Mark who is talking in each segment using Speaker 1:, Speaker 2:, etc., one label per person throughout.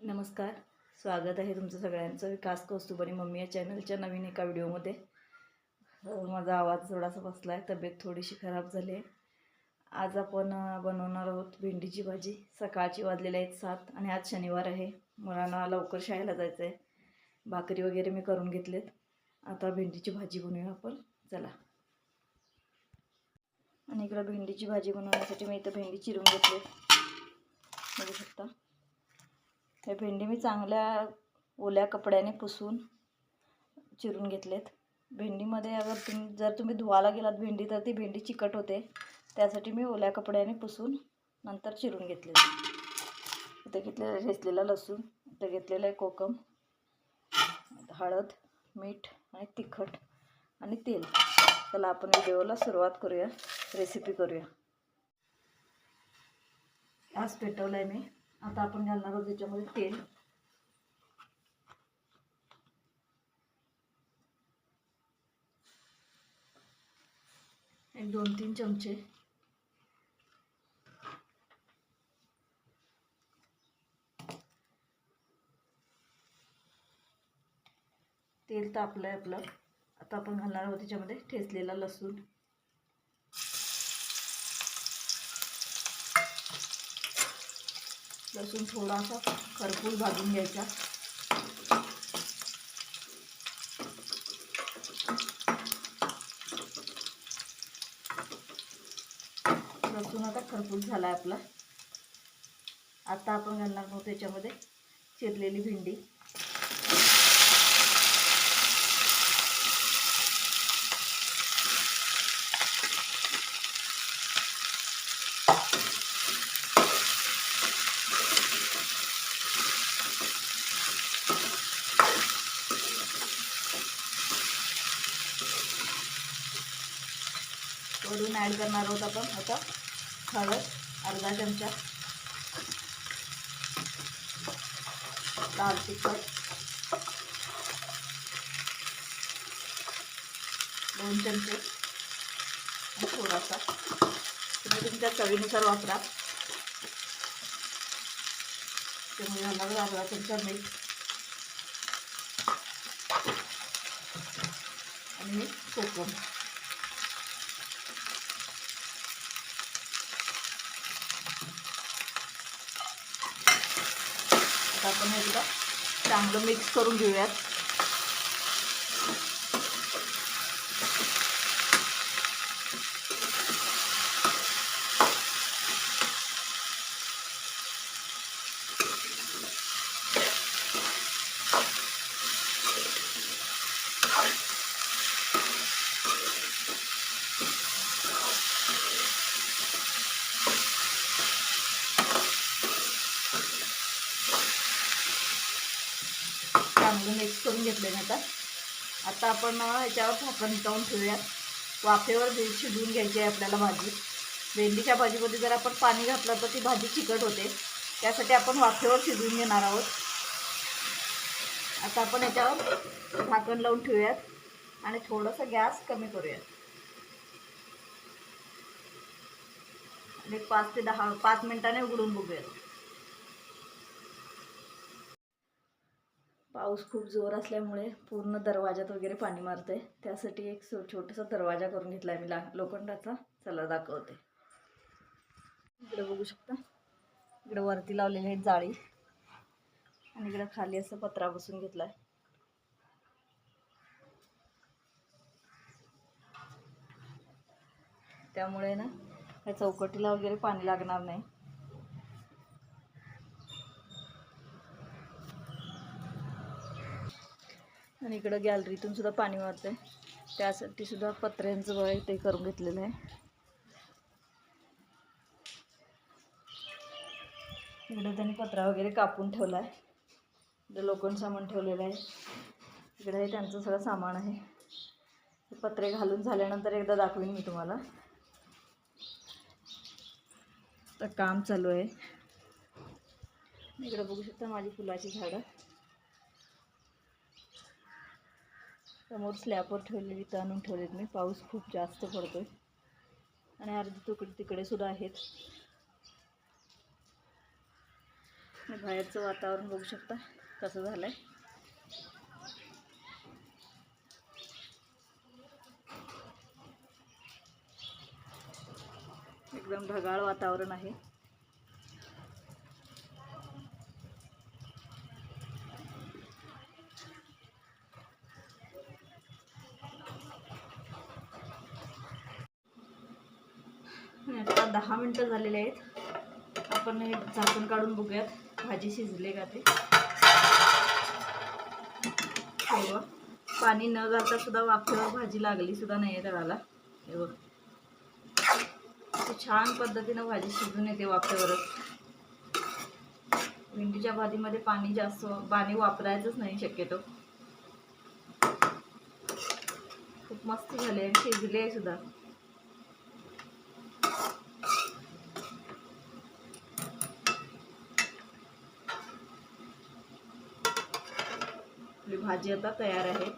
Speaker 1: नमस्कार. स्वागत आहे तुमचं सगळ्यांचं. विकास कौस्तुभ आणि मम्मी या चॅनलच्या नवीन एका व्हिडिओमध्ये. माझा आवाज थोडासा बसला आहे तब्येत थोडीशी खराब झाली आहे. आज आपण बनवणार आहोत भेंडीची भाजी. सकाळची वाजलेली आहेत सात आणि आज शनिवार आहे. मुलांना लवकर शाळेला जायचं आहे भाकरी वगैरे मी करून घेतलेत. आता भेंडीची भाजी बनवूया आपण. चला. आणि इकडं भेंडीची भाजी बनवण्यासाठी मी इथं भेंडी चिरून घेतले बघू शकता. हे भेंडी मी चांगल्या ओल्या कपड्याने पुसून चिरून घेतलेत. भेंडीमध्ये अगर तुम्ही जर तुम्ही धुवायला गेलात भेंडी तर ती भेंडी चिकट होते. त्यासाठी मी ओल्या कपड्याने पुसून नंतर चिरून घेतले इथं घेतलेलं ठेचलेला लसूण इथं घेतलेलं आहे कोकम हळद मीठ आणि तिखट आणि तेल. चला आपण व्हिडिओला सुरुवात करूया रेसिपी करूया. आज पेटवलं आहे मी. आता आपण घालणार आहोत त्याच्यामध्ये तेल. एक दोन तीन चमचे. तेल तापलं आहे आपलं. आता आपण घालणार आहोत त्याच्यामध्ये ठेचलेला लसूण. लसूण थोडासा खरपूस भाजून घ्यायचा. लसूण आता खरपूस झाला आहे आपला. आता आपण घालणार आहोत त्याच्यामध्ये चिरलेली भेंडी. वरून ॲड करणार आहोत आपण. आता हळद अर्धा चमचा. लाल तिखट. दोन चमचे. आणि थोडासा. तुम्ही तुमच्या चवीनुसार वापरा. त्यामुळे घालणार अर्धा चमचा मीठ आणि कोकम आता आपण एकदा चांगलं मिक्स करून घेऊयात. चांगलं मिक्स करून घेतले ना आता. आता आपण याच्यावर झाकण लावून ठेवूयात. वाफेवर शिजवून घ्यायची आहे आपल्याला भाजी. भेंडीच्या भाजीमध्ये जर आपण पाणी घातलं तर ती भाजी चिकट होते. त्यासाठी आपण वाफेवर शिजवून घेणार आहोत. आता आपण याच्यावर झाकण लावून ठेवूयात आणि थोडंसं गॅस कमी करूयात. आणि पाच ते दहा पाच मिनिटाने उघडून बघूयात. पाऊस खूप जोर असल्यामुळे पूर्ण दरवाजात वगैरे पाणी मारते त्यासाठी एक सो छोटासा दरवाजा करून घेतला आहे मी ला लोखंडाचा. चला दाखवते. इकडे बघू शकता. इकडे वरती लावलेली आहे जाळी. आणि इकडे खाली असं पत्रा बसून घेतला आहे त्यामुळे ना या चौकटीला वगैरे पाणी लागणार नाही. आणि इकडं गॅलरीतून सुद्धा पाणी वाहतंय. त्यासाठी सुद्धा पत्र्यांचं वय ते करून घेतलेलं आहे. इकडं त्यांनी पत्रा वगैरे कापून ठेवला आहे इकडं लोखंड सामान ठेवलेलं आहे. इकडं हे त्यांचं सगळं सामान आहे. पत्रे घालून झाल्यानंतर एकदा दाखवीन मी तुम्हाला. तर काम चालू आहे. इकडं बघू शकता माझी फुलाची झाडं. समोर स्लॅबवर ठेवलेली इथं आणून ठेवलेत मी. पाऊस खूप जास्त पडतो आहे आणि अर्धी तुकडे तिकडे सुद्धा आहेत. बाहेरचं वातावरण बघू शकता. कसं झालं आहे एकदम ढगाळ वातावरण आहे. आता दहा मिनटं झालेले आहेत. आपण हे झाकण काढून बघूयात. भाजी शिजले का ते? हो बघ. पाणी न घालता सुद्धा वाफेवर भाजी लागली सुद्धा नाही आहे तळाला. हे बघ. छान पद्धतीनं भाजी शिजून येते वाफेवरच. भेंडीच्या भाजीमध्ये पाणी जास्त पाणी वापरायचंच नाही शक्यतो. खूप मस्त झाले आहे शिजले आहे सुद्धा. भाजी आता तयार आहे.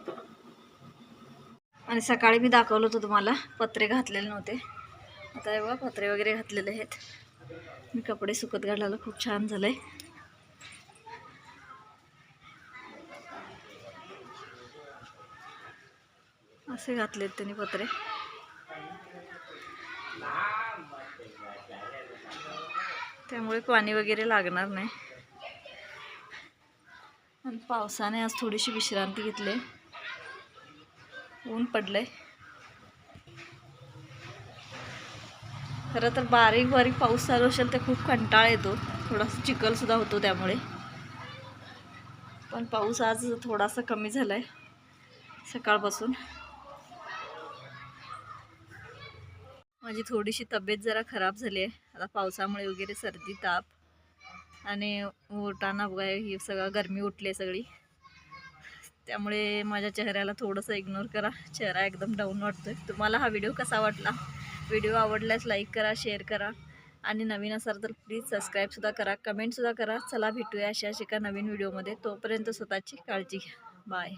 Speaker 1: आणि सकाळी मी दाखवलं होतं तुम्हाला पत्रे घातलेले नव्हते. आता हे बघा पत्रे वगैरे घातलेले आहेत. मी कपडे सुकत घालायला खूप छान झालंय. असे घातलेत त्यांनी पत्रे. त्यामुळे पाणी वगैरे लागणार नाही. आणि पावसाने आज थोडीशी विश्रांती घेतली. ऊन पडलंय. खरं तर बारीक बारीक पाऊस चालू असेल तर खूप कंटाळा येतो. थोडासा चिखलसुद्धा होतो त्यामुळे. पण पाऊस आज थोडासा कमी झाला आहे सकाळपासून. माझी थोडीशी तब्येत जरा खराब झाली आहे आता पावसामुळे वगैरे सर्दी ताप आणि उठाना बघाय ही सगळं गरमी उठली आहे सगळी. त्यामुळे माझ्या चेहऱ्याला थोडंसं इग्नोर करा. चेहरा एकदम डाऊन वाटतोय. तुम्हाला हा व्हिडिओ कसा वाटला? व्हिडिओ आवडल्यास लाईक करा शेअर करा. आणि नवीन असाल तर प्लीज सबस्क्राईबसुद्धा करा. कमेंटसुद्धा करा. चला भेटूया अशा एका नवीन व्हिडिओमध्ये तोपर्यंत स्वतःची काळजी घ्या. बाय